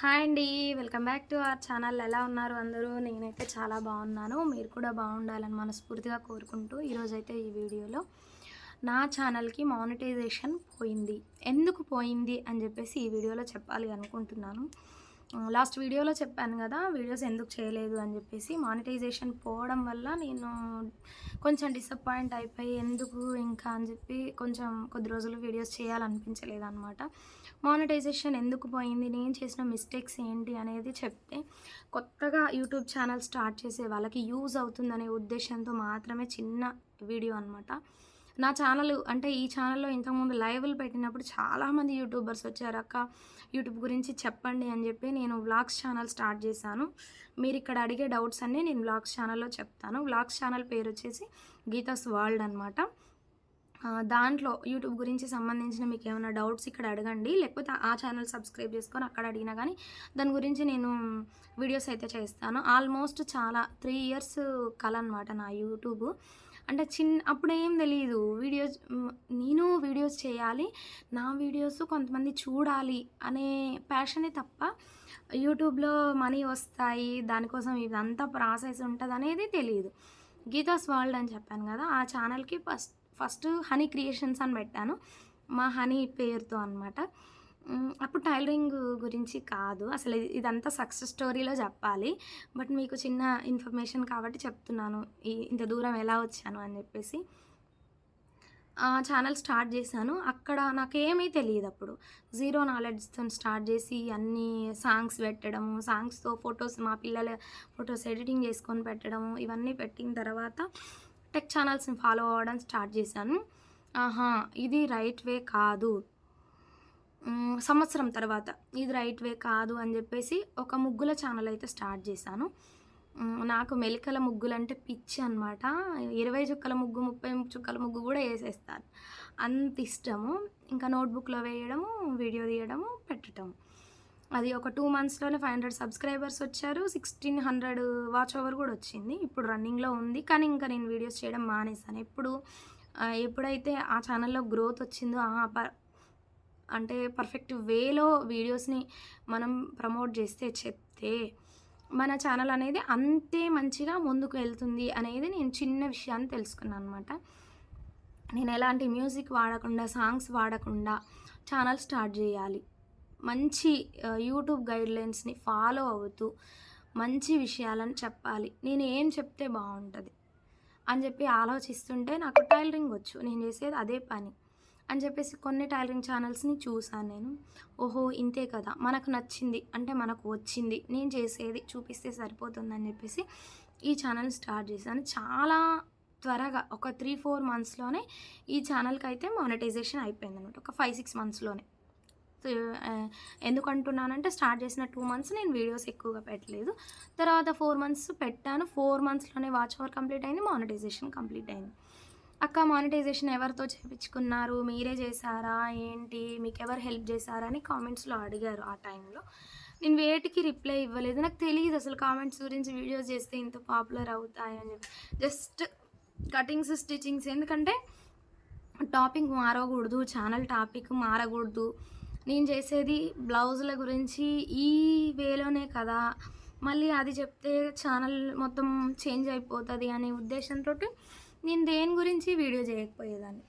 Hi అండి welcome back to our channel. ఎలా ఉన్నారు అందరూ? నేనైతే చాలా బాగున్నాను. మీరు కూడా బాగుండాలని మనస్ఫూర్తిగా కోరుకుంటూ ఈరోజైతే ఈ వీడియోలో నా ఛానల్కి మానిటైజేషన్ పోయింది. ఎందుకు పోయింది అని చెప్పేసి ఈ వీడియోలో చెప్పాలి అనుకుంటున్నాను. లాస్ట్ వీడియోలో చెప్పాను కదా వీడియోస్ ఎందుకు చేయలేదు అని చెప్పేసి మానిటైజేషన్ పోవడం వల్ల నేను కొంచెం డిసప్పాయింట్ అయిపోయి ఎందుకు ఇంకా అని చెప్పి కొంచెం కొద్ది రోజులు వీడియోస్ చేయాలనిపించలేదు అనమాట మానిటైజేషన్ ఎందుకు పోయింది? నేను చేసిన మిస్టేక్స్ ఏంటి అనేది చెప్తే కొత్తగా యూట్యూబ్ ఛానల్ స్టార్ట్ చేసే వాళ్ళకి యూజ్ అవుతుందనే ఉద్దేశంతో మాత్రమే చిన్న వీడియో అనమాట నా ఛానల్ అంటే ఈ ఛానల్లో ఇంతకుముందు లైవ్లు పెట్టినప్పుడు చాలామంది యూట్యూబర్స్ వచ్చారు అక్క యూట్యూబ్ గురించి చెప్పండి అని చెప్పి నేను వ్లాగ్స్ ఛానల్ స్టార్ట్ చేశాను. మీరు ఇక్కడ అడిగే డౌట్స్ అన్నీ నేను వ్లాగ్స్ ఛానల్లో చెప్తాను. వ్లాగ్స్ ఛానల్ పేరు వచ్చేసి గీతాస్ వరల్డ్ అనమాట దాంట్లో యూట్యూబ్ గురించి సంబంధించిన మీకు ఏమైనా డౌట్స్ ఇక్కడ అడగండి. లేకపోతే ఆ ఛానల్ సబ్స్క్రైబ్ చేసుకొని అక్కడ అడిగినా కానీ దాని గురించి నేను వీడియోస్ అయితే చేస్తాను. ఆల్మోస్ట్ చాలా త్రీ ఇయర్స్ కల అనమాట నా యూట్యూబ్. అంటే చిన్న అప్పుడేం తెలియదు వీడియోస్ నేను వీడియోస్ చేయాలి నా వీడియోస్ కొంతమంది చూడాలి అనే ప్యాషనే తప్ప యూట్యూబ్లో మనీ వస్తాయి దానికోసం ఇదంతా ప్రాసెస్ ఉంటుంది అనేది తెలియదు గీతాస్ వరల్డ్ అని చెప్పాను కదా ఆ ఛానల్కి ఫస్ట్ ఫస్ట్ హనీ క్రియేషన్స్ అని పెట్టాను మా హనీ పేరుతో అనమాట అప్పుడు టైలరింగ్ గురించి కాదు అసలు ఇదంతా సక్సెస్ స్టోరీలో చెప్పాలి బట్ మీకు చిన్న ఇన్ఫర్మేషన్ కాబట్టి చెప్తున్నాను ఇంత దూరం ఎలా వచ్చాను అని చెప్పేసి. ఛానల్ స్టార్ట్ చేశాను అక్కడ నాకేమీ తెలియదు అప్పుడు. జీరో నాలెడ్జ్తో స్టార్ట్ చేసి అన్ని సాంగ్స్ పెట్టడము సాంగ్స్తో ఫొటోస్ మా పిల్లల ఫొటోస్ ఎడిటింగ్ చేసుకొని పెట్టడము ఇవన్నీ పెట్టిన తర్వాత టెక్ ఛానల్స్ని ఫాలో అవ్వడం స్టార్ట్ చేశాను. ఆహా ఇది రైట్ వే కాదు. సంవత్సరం తర్వాత. ఇది రైట్ వే కాదు అని చెప్పేసి ఒక ముగ్గుల ఛానల్ అయితే స్టార్ట్ చేశాను. నాకు మెలికల ముగ్గులు అంటే పిచ్చి అనమాట ఇరవై చుక్కల ముగ్గు ముప్పై చుక్కల ముగ్గు కూడా వేసేస్తాను అంత ఇష్టము. ఇంకా నోట్బుక్లో వేయడము వీడియో తీయడము పెట్టడం అది ఒక టూ మంత్స్లోనే ఫైవ్ హండ్రెడ్ సబ్స్క్రైబర్స్ వచ్చారు. సిక్స్టీన్ హండ్రెడ్ వాచ్ ఓవర్ కూడా వచ్చింది. ఇప్పుడు రన్నింగ్లో ఉంది. కానీ ఇంకా నేను వీడియోస్ చేయడం మానేసాను. ఎప్పుడు ఎప్పుడైతే ఆ ఛానల్లో గ్రోత్ వచ్చిందో అంటే పర్ఫెక్ట్ వేలో వీడియోస్ని మనం ప్రమోట్ చేస్తే చెప్తే మన ఛానల్ అనేది అంతే మంచిగా ముందుకు వెళ్తుంది అనేది నేను చిన్న విషయాన్ని తెలుసుకున్నాను అనమాట నేను ఎలాంటి మ్యూజిక్ వాడకుండా సాంగ్స్ వాడకుండా ఛానల్ స్టార్ట్ చేయాలి. మంచి యూట్యూబ్ గైడ్లైన్స్ని ఫాలో అవుతూ మంచి విషయాలను చెప్పాలి. నేను ఏం చెప్తే బాగుంటుంది అని చెప్పి ఆలోచిస్తుంటే నాకు టైలరింగ్ వచ్చు నేను చేసేది అదే పని అని చెప్పేసి కొన్ని టైలరింగ్ ఛానల్స్ని చూసాను నేను. ఓహో ఇంతే కదా! మనకు నచ్చింది అంటే మనకు వచ్చింది నేను చేసేది చూపిస్తే సరిపోతుందని చెప్పేసి ఈ ఛానల్ స్టార్ట్ చేశాను. చాలా త్వరగా ఒక త్రీ ఫోర్ మంత్స్లోనే ఈ ఛానల్కి అయితే మానిటైజేషన్ అయిపోయింది అనమాట ఒక ఫైవ్ సిక్స్ మంత్స్లోనే. ఎందుకంటున్నానంటే స్టార్ట్ చేసిన టూ మంత్స్ నేను వీడియోస్ ఎక్కువగా పెట్టలేదు. తర్వాత ఫోర్ మంత్స్ పెట్టాను. ఫోర్ మంత్స్లోనే వాచ్ అవర్ కంప్లీట్ అయింది మానిటైజేషన్ కంప్లీట్ అయింది. అక్క మానిటైజేషన్ ఎవరితో చేయించుకున్నారు? మీరే చేశారా? ఏంటి? మీకు ఎవరు హెల్ప్ చేశారా అని కామెంట్స్లో అడిగారు ఆ టైంలో నేను వేటికి రిప్లై ఇవ్వలేదు. నాకు తెలియదు అసలు కామెంట్స్ గురించి వీడియోస్ చేస్తే ఇంత పాపులర్ అవుతాయని చెప్పి. జస్ట్ కటింగ్స్ స్టిచ్చింగ్స్ ఎందుకంటే టాపిక్ మారకూడదు ఛానల్ టాపిక్ మారకూడదు. నేను చేసేది బ్లౌజుల గురించి ఈ వేలోనే కదా. మళ్ళీ అది చెప్తే ఛానల్ మొత్తం చేంజ్ అయిపోతుంది అనే ఉద్దేశంతో నేను దేని గురించి వీడియో చేయకపోయేదాన్ని.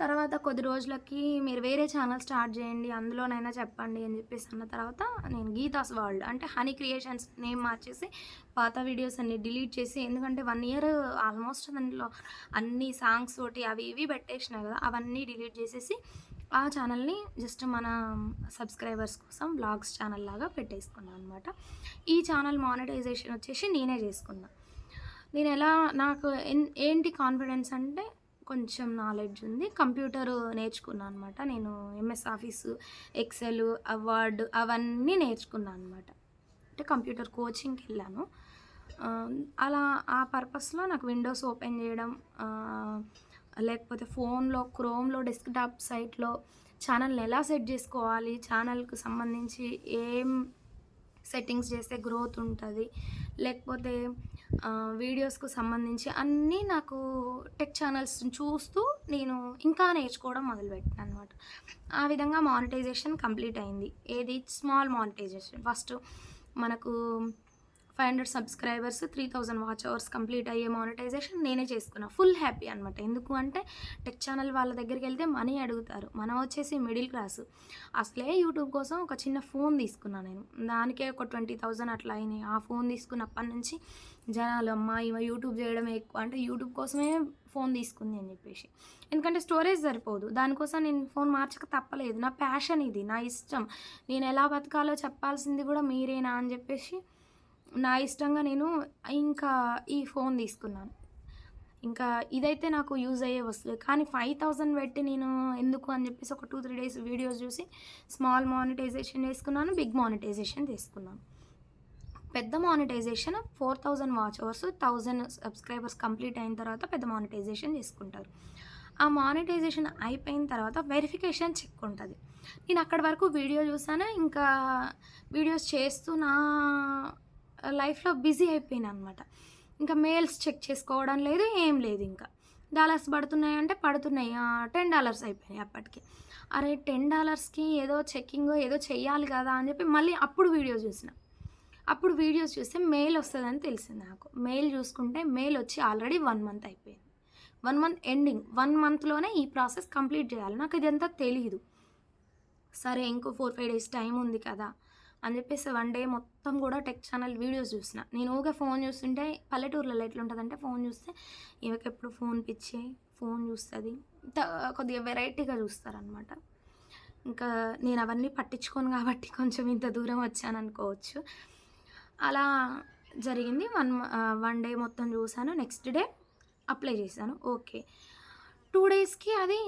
తర్వాత కొద్ది రోజులకి మీరు వేరే ఛానల్ స్టార్ట్ చేయండి అందులోనైనా చెప్పండి అని చెప్పేసి అన్న తర్వాత నేను గీతాస్ వరల్డ్ అంటే హనీ క్రియేషన్స్ నేమ్ మార్చేసి పాత వీడియోస్ అన్ని డిలీట్ చేసి ఎందుకంటే వన్ ఇయర్ ఆల్మోస్ట్ దాంట్లో అన్ని సాంగ్స్ తోటి అవి ఇవి పెట్టేసినాయి కదా అవన్నీ డిలీట్ చేసేసి ఆ ఛానల్ని జస్ట్ మన సబ్స్క్రైబర్స్ కోసం బ్లాగ్స్ ఛానల్ లాగా పెట్టేసుకున్నాను అనమాట ఈ ఛానల్ మానిటైజేషన్ వచ్చేసి నేనే చేసుకున్నాను నేను ఎలా నాకు ఏంటి కాన్ఫిడెన్స్ అంటే కొంచెం నాలెడ్జ్ ఉంది. కంప్యూటర్ నేర్చుకున్నాను అనమాట నేను ఎంఎస్ ఆఫీసు ఎక్సెల్ అవార్డ్ అవన్నీ నేర్చుకున్నాను అనమాట అంటే కంప్యూటర్ కోచింగ్కి వెళ్ళాను. అలా ఆ పర్పస్లో నాకు విండోస్ ఓపెన్ చేయడం లేకపోతే ఫోన్లో క్రోమ్లో డెస్క్టాప్ సైట్లో ఛానల్ని ఎలా సెట్ చేసుకోవాలి? ఛానల్కి సంబంధించి ఏం సెట్టింగ్స్ చేస్తే గ్రోత్ ఉంటుంది? లేకపోతే వీడియోస్కు సంబంధించి అన్నీ నాకు టెక్ ఛానల్స్ చూస్తూ నేను ఇంకా నేర్చుకోవడం మొదలుపెట్టాను అనమాట ఆ విధంగా మానిటైజేషన్ కంప్లీట్ అయింది. ఏది? Small monetisation. ఫస్ట్ మనకు five hundred subscribers three thousand watch hours complete అయ్యే మానిటైజేషన్ నేనే చేసుకున్నా. ఫుల్ హ్యాపీ అనమాట ఎందుకు అంటే టెక్ ఛానల్ వాళ్ళ దగ్గరికి వెళ్తే మనీ అడుగుతారు. మనం వచ్చేసి మిడిల్ క్లాస్ అసలే యూట్యూబ్ కోసం ఒక చిన్న ఫోన్ తీసుకున్నా నేను. దానికే ఒక ట్వంటీ థౌజండ్ అట్లా అయినాయి. ఆ ఫోన్ తీసుకున్నప్పటి నుంచి జనాలు అమ్మ ఇవ యూట్యూబ్ చేయడమే ఎక్కువ. అంటే యూట్యూబ్ కోసమే ఫోన్ తీసుకుంది అని చెప్పేసి. ఎందుకంటే స్టోరేజ్ సరిపోదు. దానికోసం నేను ఫోన్ మార్చక తప్పలేదు. నా ప్యాషన్ ఇది. నా ఇష్టం. నేను ఎలా బతకాలో చెప్పాల్సింది కూడా మీరేనా అని చెప్పేసి నా ఇష్టంగా నేను ఇంకా ఈ ఫోన్ తీసుకున్నాను. ఇంకా ఇదైతే నాకు యూజ్ అయ్యే వస్తుంది కానీ ఫైవ్ థౌజండ్ పెట్టి నేను ఎందుకు అని చెప్పేసి ఒక టూ త్రీ డేస్ వీడియోస్ చూసి స్మాల్ మానిటైజేషన్ చేసుకున్నాను బిగ్ మానిటైజేషన్ తీసుకున్నాను. పెద్ద monetisation four thousand watch hours thousand subscribers complete అయిన తర్వాత పెద్ద మానిటైజేషన్ చేసుకుంటారు ఆ మానిటైజేషన్ అయిపోయిన తర్వాత వెరిఫికేషన్ చెక్ ఉంటుంది. నేను అక్కడి వరకు వీడియో చూసాను. ఇంకా వీడియోస్ చేస్తూ నా లైఫ్లో బిజీ అయిపోయినా అనమాట ఇంకా మెయిల్స్ చెక్ చేసుకోవడం లేదు ఏం లేదు ఇంకా. డాలర్స్ పడుతున్నాయి అంటే పడుతున్నాయి. టెన్ డాలర్స్ అయిపోయినాయి అప్పటికి. అరే టెన్ డాలర్స్కి ఏదో చెక్కింగ్ ఏదో చెయ్యాలి కదా అని చెప్పి మళ్ళీ అప్పుడు వీడియో చూసిన. అప్పుడు వీడియోస్ చూస్తే మెయిల్ వస్తుందని తెలిసింది నాకు. మెయిల్ చూసుకుంటే మెయిల్ వచ్చి ఆల్రెడీ వన్ మంత్ అయిపోయింది. One month ending. వన్ మంత్లోనే ఈ ప్రాసెస్ కంప్లీట్ చేయాలి. నాకు ఇదంతా తెలియదు సరే ఇంకో ఫోర్ ఫైవ్ డేస్ టైం ఉంది కదా. అని చెప్పేసి వన్ డే మొత్తం కూడా టెక్ ఛానల్ వీడియోస్ చూసిన. నేను ఊగా ఫోన్ చూస్తుంటే పల్లెటూర్లలో ఎట్లుంటుందంటే ఫోన్ చూస్తే ఈమెకి ఎప్పుడు ఫోన్ పిచ్చి ఫోన్ చూస్తుంది. కొద్దిగా వెరైటీగా చూస్తారనమాట ఇంకా నేను అవన్నీ పట్టించుకోను కాబట్టి కొంచెం ఇంత దూరం వచ్చాను అనుకోవచ్చు. అలా జరిగింది. వన్ వన్ డే మొత్తం చూశాను. నెక్స్ట్ డే అప్లై చేశాను. ఓకే టూ డేస్కి అది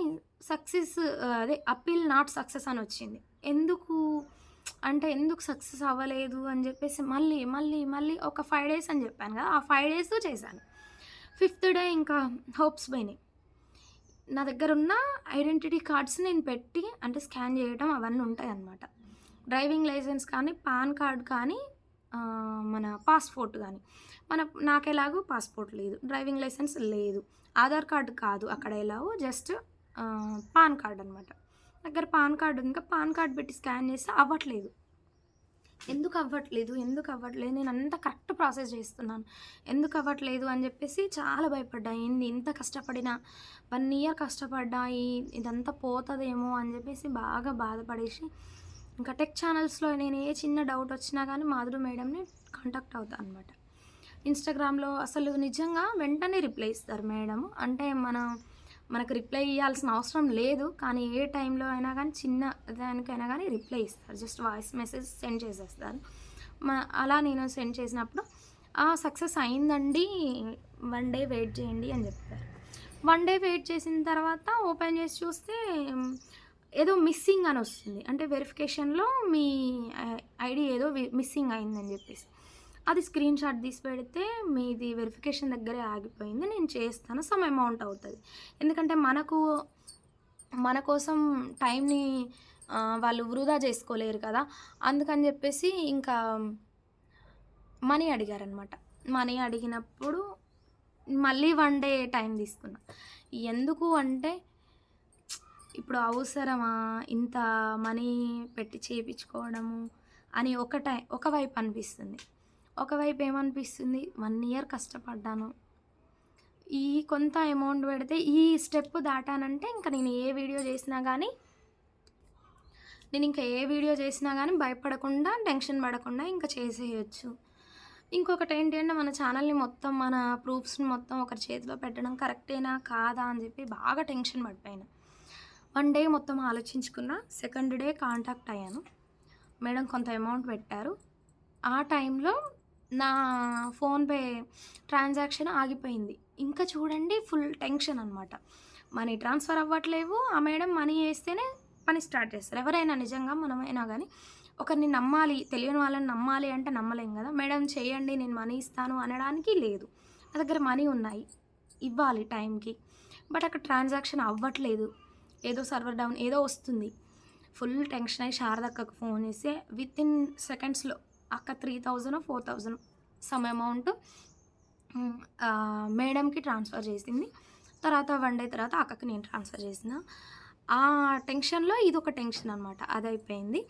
సక్సెస్ అదే అప్పీల్ నాట్ సక్సెస్ అని వచ్చింది. ఎందుకు అంటే ఎందుకు సక్సెస్ అవ్వలేదు అని చెప్పేసి మళ్ళీ మళ్ళీ మళ్ళీ ఒక ఫైవ్ డేస్ అని చెప్పాను కదా ఆ ఫైవ్ డేస్ చేశాను. ఫిఫ్త్ డే ఇంకా హోప్స్ పోయినాయి. నా దగ్గర ఉన్న ఐడెంటిటీ కార్డ్స్ నేను పెట్టి అంటే స్కాన్ చేయడం అవన్నీ ఉంటాయి అన్నమాట. డ్రైవింగ్ లైసెన్స్ కానీ పాన్ కార్డ్ కానీ మన పాస్పోర్ట్ కానీ. మన నాకు ఎలాగో పాస్పోర్ట్ లేదు డ్రైవింగ్ లైసెన్స్ లేదు. ఆధార్ కార్డు కాదు అక్కడ ఎలాగో జస్ట్ పాన్ కార్డ్ అనమాట దగ్గర పాన్ కార్డు ఉంది. ఇంకా పాన్ కార్డ్ పెట్టి స్కాన్ చేస్తే అవ్వట్లేదు. ఎందుకు అవ్వట్లేదు? ఎందుకు అవ్వట్లేదు? నేను అంత కరెక్ట్ ప్రాసెస్ చేస్తున్నాను. ఎందుకు అవ్వట్లేదు అని చెప్పేసి చాలా భయపడ్డా. ఏంది ఇంత కష్టపడినా? వన్ ఇయర్ కష్టపడ్డా? ఈ ఇదంతా పోతుందేమో అని చెప్పేసి బాగా బాధపడేసి ఇంకా టెక్ ఛానల్స్లో నేను ఏ చిన్న డౌట్ వచ్చినా కానీ మాధురి మేడంని కాంటాక్ట్ అవుతాను అనమాట ఇన్స్టాగ్రామ్లో అసలు నిజంగా వెంటనే రిప్లై ఇస్తారు మేడం. అంటే మన మనకు రిప్లై ఇవ్వాల్సిన అవసరం లేదు కానీ ఏ టైంలో అయినా కానీ చిన్న దానికైనా కానీ రిప్లై ఇస్తారు. జస్ట్ వాయిస్ మెసేజ్ సెండ్ చేసేస్తారు. మా అలా నేను సెండ్ చేసినప్పుడు సక్సెస్ అయిందండి వన్ డే వెయిట్ చేయండి అని చెప్తారు. వన్ డే వెయిట్ చేసిన తర్వాత ఓపెన్ చేసి చూస్తే ఏదో మిస్సింగ్ అని వస్తుంది. అంటే వెరిఫికేషన్లో మీ ఐడి ఏదో మిస్సింగ్ అయిందని చెప్పేసి. అది స్క్రీన్ షాట్ తీసి పెడితే మీది వెరిఫికేషన్ దగ్గరే ఆగిపోయింది నేను చేస్తాను సమ్ అమౌంట్ అవుతుంది. ఎందుకంటే మనకు మన కోసం టైంని వాళ్ళు వృధా చేసుకోలేరు కదా. అందుకని చెప్పేసి ఇంకా మనీ అడిగారనమాట మనీ అడిగినప్పుడు మళ్ళీ వన్ డే టైం తీసుకున్నా. ఎందుకు అంటే ఇప్పుడు అవసరమా ఇంత మనీ పెట్టి చేయించుకోవడము అని ఒక టై ఒకవైపు అనిపిస్తుంది. ఒకవైపు ఏమనిపిస్తుంది? వన్ ఇయర్ కష్టపడ్డాను. ఈ కొంత అమౌంట్ పెడితే ఈ స్టెప్ దాటానంటే ఇంకా నేను ఏ వీడియో చేసినా కానీ నేను ఇంకా ఏ వీడియో చేసినా కానీ భయపడకుండా టెన్షన్ పడకుండా ఇంకా చేసేయచ్చు. ఇంకొకటి ఏంటి అంటే మన ఛానల్ని మొత్తం మన ప్రూఫ్స్ని మొత్తం ఒకరి చేతిలో పెట్టడం కరెక్టేనా కాదా అని చెప్పి బాగా టెన్షన్ పడిపోయాను. వన్ డే మొత్తం ఆలోచించుకున్న సెకండ్ డే కాంటాక్ట్ అయ్యాను. మేడం కొంత అమౌంట్ పెట్టారు. ఆ టైంలో నా ఫోన్పే ట్రాన్సాక్షన్ ఆగిపోయింది. ఇంకా చూడండి ఫుల్ టెన్షన్ అనమాట మనీ ట్రాన్స్ఫర్ అవ్వట్లేవు. ఆ మేడం మనీ వేస్తేనే పని స్టార్ట్ చేస్తారు. ఎవరైనా నిజంగా మనమైనా కానీ ఒకరిని నమ్మాలి తెలియని వాళ్ళని నమ్మాలి అంటే నమ్మలేం కదా. మేడం చేయండి నేను మనీ ఇస్తాను అనడానికి లేదు. నా దగ్గర మనీ ఉన్నాయి ఇవ్వాలి టైంకి. బట్ అక్కడ ట్రాన్సాక్షన్ అవ్వట్లేదు. ఏదో సర్వర్ డౌన్ ఏదో వస్తుంది. ఫుల్ టెన్షన్ అయ్యి శారదక్కకు ఫోన్ చేసి విత్ ఇన్ సెకండ్స్లో అక్క three thousand four thousand some amount మేడంకి ట్రాన్స్ఫర్ చేసింది. తర్వాత వన్ డే తర్వాత అక్కకి నేను ట్రాన్స్ఫర్ చేసిన. ఆ టెన్షన్లో ఇది ఒక టెన్షన్ అనమాట అది అయిపోయింది.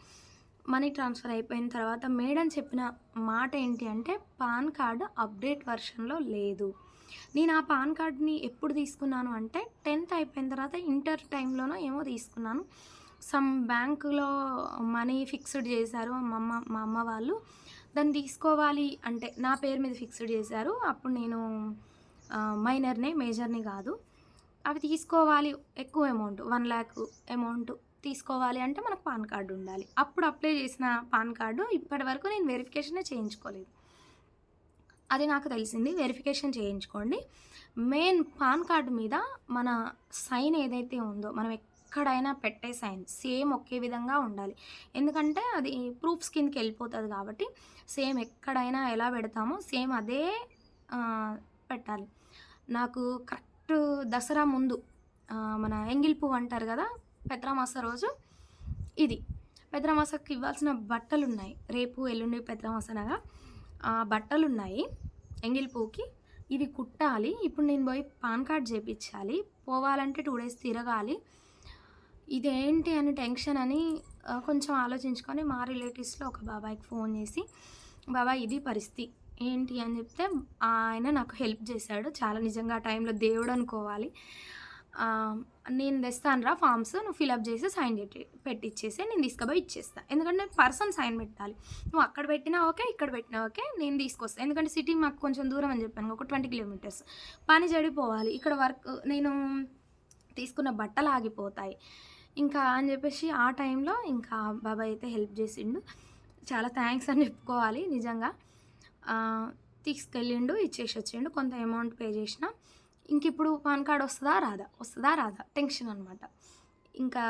మనీ ట్రాన్స్ఫర్ అయిపోయిన తర్వాత మేడం చెప్పిన మాట ఏంటి అంటే పాన్ కార్డు అప్డేట్ వర్షన్లో లేదు. నేను ఆ పాన్ కార్డ్ని ఎప్పుడు తీసుకున్నాను అంటే టెన్త్ అయిపోయిన తర్వాత ఇంటర్ టైంలోనో ఏమో తీసుకున్నాను. సమ్ బ్యాంకులో మనీ ఫిక్స్డ్ చేశారు మా అమ్మ మా అమ్మ వాళ్ళు. దాన్ని తీసుకోవాలి అంటే నా పేరు మీద ఫిక్స్డ్ చేశారు. అప్పుడు నేను మైనర్నే మేజర్ని కాదు. అవి తీసుకోవాలి ఎక్కువ అమౌంట్ వన్ ల్యాక్ అమౌంట్ తీసుకోవాలి అంటే మనకు పాన్ కార్డు ఉండాలి. అప్పుడు అప్లై చేసిన పాన్ కార్డు ఇప్పటి వరకు నేను వెరిఫికేషనే చేయించుకోలేదు. అది నాకు తెలిసింది వెరిఫికేషన్ చేయించుకోండి. మెయిన్ పాన్ కార్డు మీద మన సైన్ ఏదైతే ఉందో మనం ఎక్కడైనా పెట్టే సైన్ సేమ్ ఒకే విధంగా ఉండాలి. ఎందుకంటే అది ప్రూఫ్స్ కిందకి వెళ్ళిపోతుంది కాబట్టి సేమ్ ఎక్కడైనా ఎలా పెడతామో సేమ్ అదే పెట్టాలి. నాకు కరెక్ట్ దసరా ముందు మన ఎంగిల్ పువ్వు అంటారు కదా పెత్రామాస రోజు ఇది. పెత్రామాసకి ఇవ్వాల్సిన బట్టలు ఉన్నాయి రేపు ఎల్లుండి పెత్రామాస అనగా ఆ బట్టలు ఉన్నాయి ఎంగిల్ పువ్వుకి. ఇవి కుట్టాలి. ఇప్పుడు నేను పోయి పాన్ కార్డ్ చేపించాలి పోవాలంటే టూ డేస్ తిరగాలి. ఇదేంటి అని టెన్షన్ అని కొంచెం ఆలోచించుకొని మా రిలేటివ్స్లో ఒక బాబాయ్కి ఫోన్ చేసి బాబాయ్ ఇది పరిస్థితి. ఏంటి అని చెప్తే ఆయన నాకు హెల్ప్ చేశాడు. చాలా నిజంగా ఆ టైంలో దేవుడు అనుకోవాలి. నేను తెస్తాను రా ఫామ్స్ నువ్వు ఫిలప్ చేసి సైన్ పెట్టి పెట్టిచ్చేసి నేను తీసుకుపోయి ఇచ్చేస్తాను ఎందుకంటే పర్సన్ సైన్ పెట్టాలి. నువ్వు అక్కడ పెట్టినా ఓకే ఇక్కడ పెట్టినా ఓకే నేను తీసుకొస్తాను ఎందుకంటే సిటీ మాకు కొంచెం దూరం అని చెప్పాను ఒక ట్వంటీ కిలోమీటర్స్. పని చెడిపోవాలి. ఇక్కడ వర్క్ నేను తీసుకున్న బట్టలు ఆగిపోతాయి. ఇంకా అని చెప్పేసి ఆ టైంలో ఇంకా బాబాయ్ అయితే హెల్ప్ చేసిండు. చాలా థ్యాంక్స్ అని చెప్పుకోవాలి నిజంగా. తీసుకెళ్ళిండు ఇచ్చేసి వచ్చిండు. కొంత అమౌంట్ పే చేసిన. ఇంక ఇప్పుడు పాన్ కార్డ్ వస్తుందా రాదా? వస్తుందా రాదా? టెన్షన్ అనమాట ఇంకా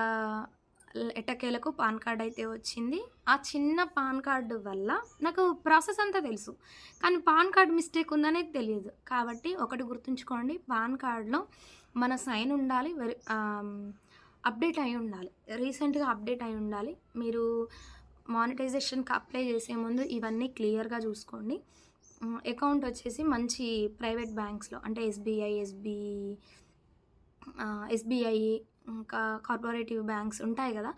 ఎట్టకేలకు పాన్ కార్డ్ అయితే వచ్చింది. ఆ చిన్న పాన్ కార్డు వల్ల నాకు ప్రాసెస్ అంతా తెలుసు. కానీ పాన్ కార్డ్ మిస్టేక్ ఉందనేది తెలియదు. కాబట్టి ఒకటి గుర్తుంచుకోండి. పాన్ కార్డులో మన సైన్ ఉండాలి వెరి అప్డేట్ అయి ఉండాలి. రీసెంట్గా అప్డేట్ అయి ఉండాలి. మీరు మానిటైజేషన్కి అప్లై చేసే ముందు ఇవన్నీ క్లియర్గా చూసుకోండి. అకౌంట్ వచ్చేసి మంచి ప్రైవేట్ బ్యాంక్స్లో అంటే ఎస్బీఐ ఎస్బీ ఎస్బీఐ ఇంకా కార్పొరేటివ్ బ్యాంక్స్ ఉంటాయి కదా.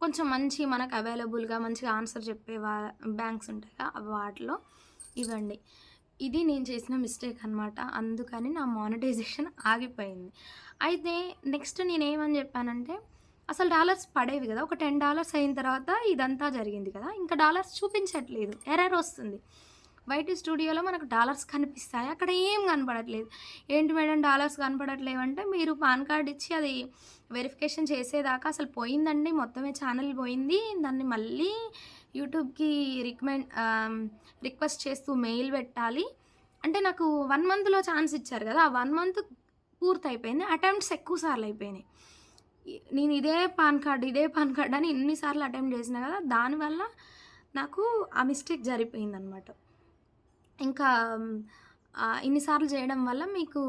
కొంచెం మంచి మనకు అవైలబుల్గా మంచిగా ఆన్సర్ చెప్పే వా బ్యాంక్స్ ఉంటాయి కదా వాటిలో ఇవ్వండి. ఇది నేను చేసిన మిస్టేక్ అనమాట అందుకని నా మానిటైజేషన్ ఆగిపోయింది. అయితే నెక్స్ట్ నేనేమని చెప్పానంటే అసలు డాలర్స్ పడేవి కదా ఒక టెన్ డాలర్స్ అయిన తర్వాత ఇదంతా జరిగింది కదా ఇంకా డాలర్స్ చూపించట్లేదు. ఎర్రర్ వస్తుంది. వైటీ స్టూడియోలో మనకు డాలర్స్ కనిపిస్తాయి. అక్కడ ఏం కనపడట్లేదు. ఏంటి మేడం డాలర్స్ కనపడట్లేవు అంటే మీరు పాన్ కార్డ్ ఇచ్చి అది వెరిఫికేషన్ చేసేదాకా అసలు పోయిందండి మొత్తమే ఛానల్ పోయింది దాన్ని మళ్ళీ యూట్యూబ్కి రికమెండ్ రిక్వెస్ట్ చేస్తూ మెయిల్ పెట్టాలి. అంటే నాకు వన్ మంత్లో ఛాన్స్ ఇచ్చారు కదా ఆ వన్ మంత్ పూర్తి అయిపోయింది అటెంప్ట్స్ ఎక్కువ సార్లు అయిపోయినాయి. నేను ఇదే పాన్ కార్డ్ ఇదే పాన్ కార్డ్ అని ఎన్నిసార్లు అటెంప్ట్ చేసిన కదా దానివల్ల నాకు ఆ మిస్టేక్ జరిపోయిందనమాట అనమాట ఇంకా ఇన్నిసార్లు చేయడం వల్ల మీకు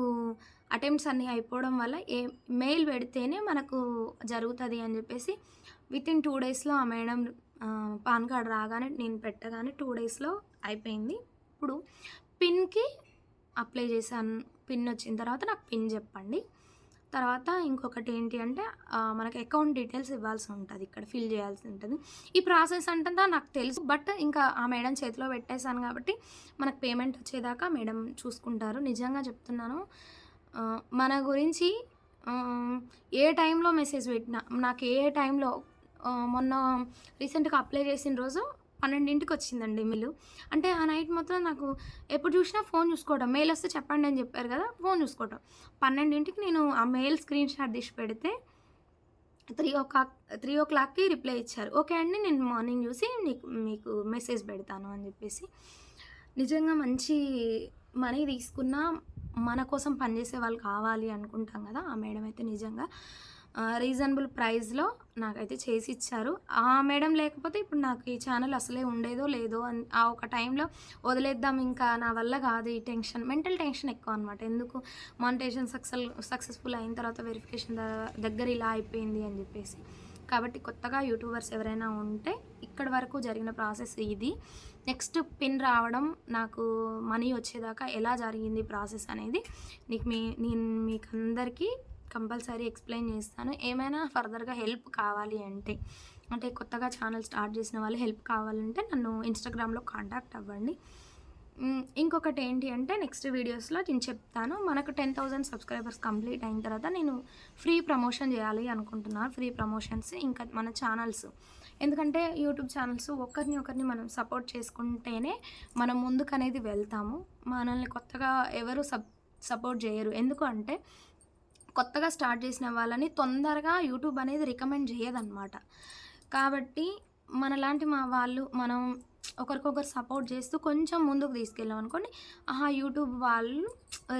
అటెంప్ట్స్ అన్నీ అయిపోవడం వల్ల ఏ మెయిల్ పెడితేనే మనకు జరుగుతుంది అని చెప్పేసి విత్ ఇన్ టూ డేస్లో ఆ మేడం పాన్ కార్డ్ రాగానే నేను పెట్టగానే టూ డేస్లో అయిపోయింది. ఇప్పుడు పిన్కి అప్లై చేశాను. పిన్ వచ్చిన తర్వాత నాకు పిన్ చెప్పండి. తర్వాత ఇంకొకటి ఏంటి అంటే మనకి అకౌంట్ డీటెయిల్స్ ఇవ్వాల్సి ఉంటుంది. ఇక్కడ ఫిల్ చేయాల్సి ఉంటుంది. ఈ ప్రాసెస్ అంటుందా నాకు తెలుసు. బట్ ఇంకా ఆ మేడం చేతిలో పెట్టేశాను కాబట్టి మనకు పేమెంట్ వచ్చేదాకా మేడం చూసుకుంటారు. నిజంగా చెప్తున్నాను మన గురించి ఏ టైంలో మెసేజ్ పెట్టినా నాకు ఏ టైంలో మొన్న రీసెంట్గా అప్లై చేసిన రోజు పన్నెండింటికి వచ్చిందండి మిల్లు అంటే ఆ నైట్ మొత్తం నాకు ఎప్పుడు చూసినా ఫోన్ చూసుకోవడం మెయిల్ వస్తే చెప్పండి అని చెప్పారు కదా ఫోన్ చూసుకోవటం. పన్నెండింటికి నేను ఆ మెయిల్ స్క్రీన్ షాట్ తీసి పెడితే త్రీ ఓ క్లాక్ త్రీ ఓ క్లాక్కి రిప్లై ఇచ్చారు. ఓకే అండి నేను మార్నింగ్ చూసి మీకు మీకు మెసేజ్ పెడతాను అని చెప్పేసి. నిజంగా మంచి మనీ తీసుకున్న మన కోసం పనిచేసే వాళ్ళు కావాలి అనుకుంటాం కదా ఆ మేడం అయితే నిజంగా. రీజనబుల్ ప్రైస్లో నాకైతే చేసి ఇచ్చారు. ఆ మేడం లేకపోతే ఇప్పుడు నాకు ఈ ఛానల్ అసలే ఉండేదో లేదో అని ఆ ఒక టైంలో వదిలేద్దాం ఇంకా నా వల్ల కాదు ఈ టెన్షన్ మెంటల్ టెన్షన్ ఎక్కువ అనమాట ఎందుకు మానిటేషన్ సక్సెల్ సక్సెస్ఫుల్ అయిన తర్వాత వెరిఫికేషన్ దగ్గర ఇలా అయిపోయింది అని చెప్పేసి. కాబట్టి కొత్తగా యూట్యూబర్స్ ఎవరైనా ఉంటే ఇక్కడ వరకు జరిగిన ప్రాసెస్ ఇది. నెక్స్ట్ పిన్ రావడం నాకు మనీ వచ్చేదాకా ఎలా జరిగింది ప్రాసెస్ అనేది నీకు మీ నేను మీకు అందరికీ కంపల్సరీ ఎక్స్ప్లెయిన్ చేస్తాను. ఏమైనా ఫర్దర్గా హెల్ప్ కావాలి అంటే అంటే కొత్తగా ఛానల్ స్టార్ట్ చేసిన వాళ్ళు హెల్ప్ కావాలంటే నన్ను ఇన్స్టాగ్రామ్లో కాంటాక్ట్ అవ్వండి. ఇంకొకటి ఏంటి అంటే నెక్స్ట్ వీడియోస్లో నేను చెప్తాను. మనకు టెన్ థౌజండ్ సబ్స్క్రైబర్స్ కంప్లీట్ అయిన తర్వాత నేను ఫ్రీ ప్రమోషన్ చేయాలి అనుకుంటున్నాను. ఫ్రీ ప్రమోషన్స్ ఇంకా మన ఛానల్స్. ఎందుకంటే యూట్యూబ్ ఛానల్స్ ఒకరిని ఒకరిని మనం సపోర్ట్ చేసుకుంటేనే మనం ముందుకు అనేది వెళ్తాము. మనల్ని కొత్తగా ఎవరు సబ్ సపోర్ట్ చేయరు. ఎందుకు అంటే కొత్తగా స్టార్ట్ చేసిన వాళ్ళని తొందరగా యూట్యూబ్ అనేది రికమెండ్ చేయదన్నమాట. కాబట్టి మనలాంటి మా వాళ్ళు మనం ఒకరికొకరు సపోర్ట్ చేస్తూ కొంచెం ముందుకు తీసుకెళ్ళాం అనుకోండి ఆహా యూట్యూబ్ వాళ్ళు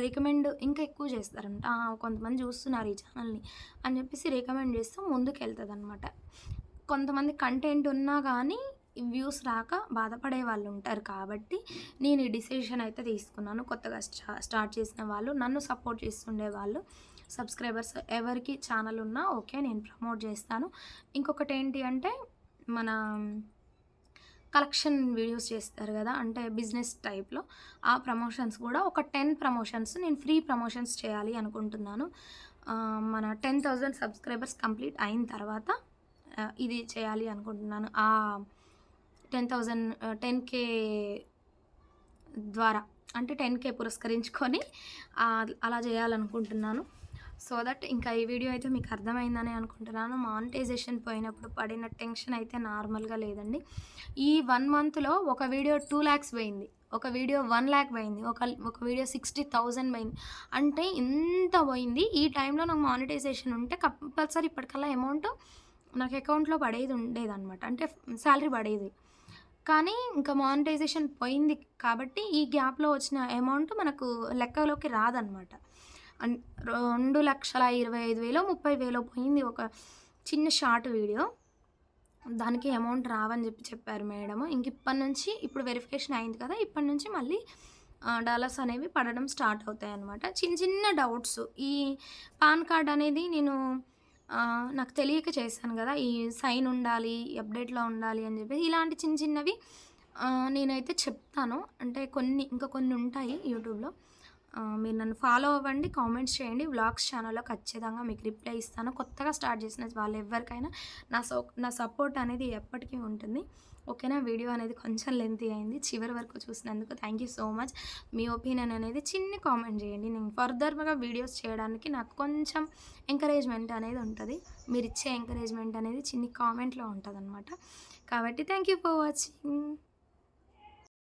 రికమెండ్ ఇంకా ఎక్కువ చేస్తారంట. కొంతమంది చూస్తున్నారు ఈ ఛానల్ని అని చెప్పేసి రికమెండ్ చేస్తూ ముందుకు వెళ్తుంది అనమాట కొంతమంది కంటెంట్ ఉన్నా కానీ వ్యూస్ రాక బాధపడే వాళ్ళు ఉంటారు కాబట్టి నేను ఈ డిసిషన్ అయితే తీసుకున్నాను. కొత్తగా స్టా స్టార్ట్ చేసిన వాళ్ళు నన్ను సపోర్ట్ చేస్తుండే వాళ్ళు సబ్స్క్రైబర్స్ ఎవరికి ఛానల్ ఉన్నా ఓకే నేను ప్రమోట్ చేస్తాను. ఇంకొకటి ఏంటి అంటే మన కలెక్షన్ వీడియోస్ చేస్తారు కదా అంటే బిజినెస్ టైప్లో ఆ ప్రమోషన్స్ కూడా ఒక టెన్ ప్రమోషన్స్ నేను ఫ్రీ ప్రమోషన్స్ చేయాలి అనుకుంటున్నాను. మన టెన్ థౌజండ్ సబ్స్క్రైబర్స్ కంప్లీట్ అయిన తర్వాత ఇది చేయాలి అనుకుంటున్నాను. ఆ టెన్ థౌజండ్ టెన్ కే ద్వారా అంటే టెన్ కే పురస్కరించుకొని అలా చేయాలనుకుంటున్నాను. సో దట్ ఇంకా ఈ వీడియో అయితే మీకు అర్థమైందని అనుకుంటున్నాను. మానిటైజేషన్ పోయినప్పుడు పడిన టెన్షన్ అయితే నార్మల్గా లేదండి. ఈ వన్ మంత్లో ఒక వీడియో టూ ల్యాక్స్ పోయింది. ఒక వీడియో వన్ ల్యాక్ పోయింది. ఒక ఒక వీడియో సిక్స్టీ థౌజండ్ పోయింది. అంటే ఇంత పోయింది. ఈ టైంలో నాకు మానిటైజేషన్ ఉంటే కంపల్సరీ ఇప్పటికల్లా అమౌంట్ నాకు అకౌంట్లో పడేది ఉండేది అనమాట అంటే శాలరీ పడేది. కానీ ఇంకా మానిటైజేషన్ పోయింది కాబట్టి ఈ గ్యాప్లో వచ్చిన అమౌంట్ మనకు లెక్కలోకి రాదనమాట రెండు లక్షల ఇరవై ఐదు వేలో ముప్పై వేలో పోయింది ఒక చిన్న షార్ట్ వీడియో. దానికి అమౌంట్ రావని చెప్పి చెప్పారు మేడం. ఇంక ఇప్పటి నుంచి ఇప్పుడు వెరిఫికేషన్ అయింది కదా ఇప్పటి నుంచి మళ్ళీ డాలర్స్ అనేవి పడడం స్టార్ట్ అవుతాయి అనమాట చిన్న చిన్న డౌట్స్ ఈ పాన్ కార్డ్ అనేది నేను నాకు తెలియక చేశాను కదా ఈ సైన్ ఉండాలి అప్డేట్లో ఉండాలి అని చెప్పి ఇలాంటి చిన్న చిన్నవి నేనైతే చెప్తాను. అంటే కొన్ని ఇంకా కొన్ని ఉంటాయి యూట్యూబ్లో. మీరు నన్ను ఫాలో అవ్వండి కామెంట్స్ చేయండి. వ్లాగ్స్ ఛానల్లో ఖచ్చితంగా మీకు రిప్లై ఇస్తాను. కొత్తగా స్టార్ట్ చేసిన వాళ్ళు ఎవరికైనా నా సో నా సపోర్ట్ అనేది ఎప్పటికీ ఉంటుంది. ఓకేనా వీడియో అనేది కొంచెం లెంతీ అయింది. చివరి వరకు చూసినందుకు థ్యాంక్ యూ సో మచ్ మీ ఒపీనియన్ అనేది చిన్న కామెంట్ చేయండి. నేను ఫర్దర్గా వీడియోస్ చేయడానికి నాకు కొంచెం ఎంకరేజ్మెంట్ అనేది ఉంటుంది. మీరు ఇచ్చే ఎంకరేజ్మెంట్ అనేది చిన్ని కామెంట్లో ఉంటుంది అనమాట కాబట్టి థ్యాంక్ యూ ఫర్ వాచింగ్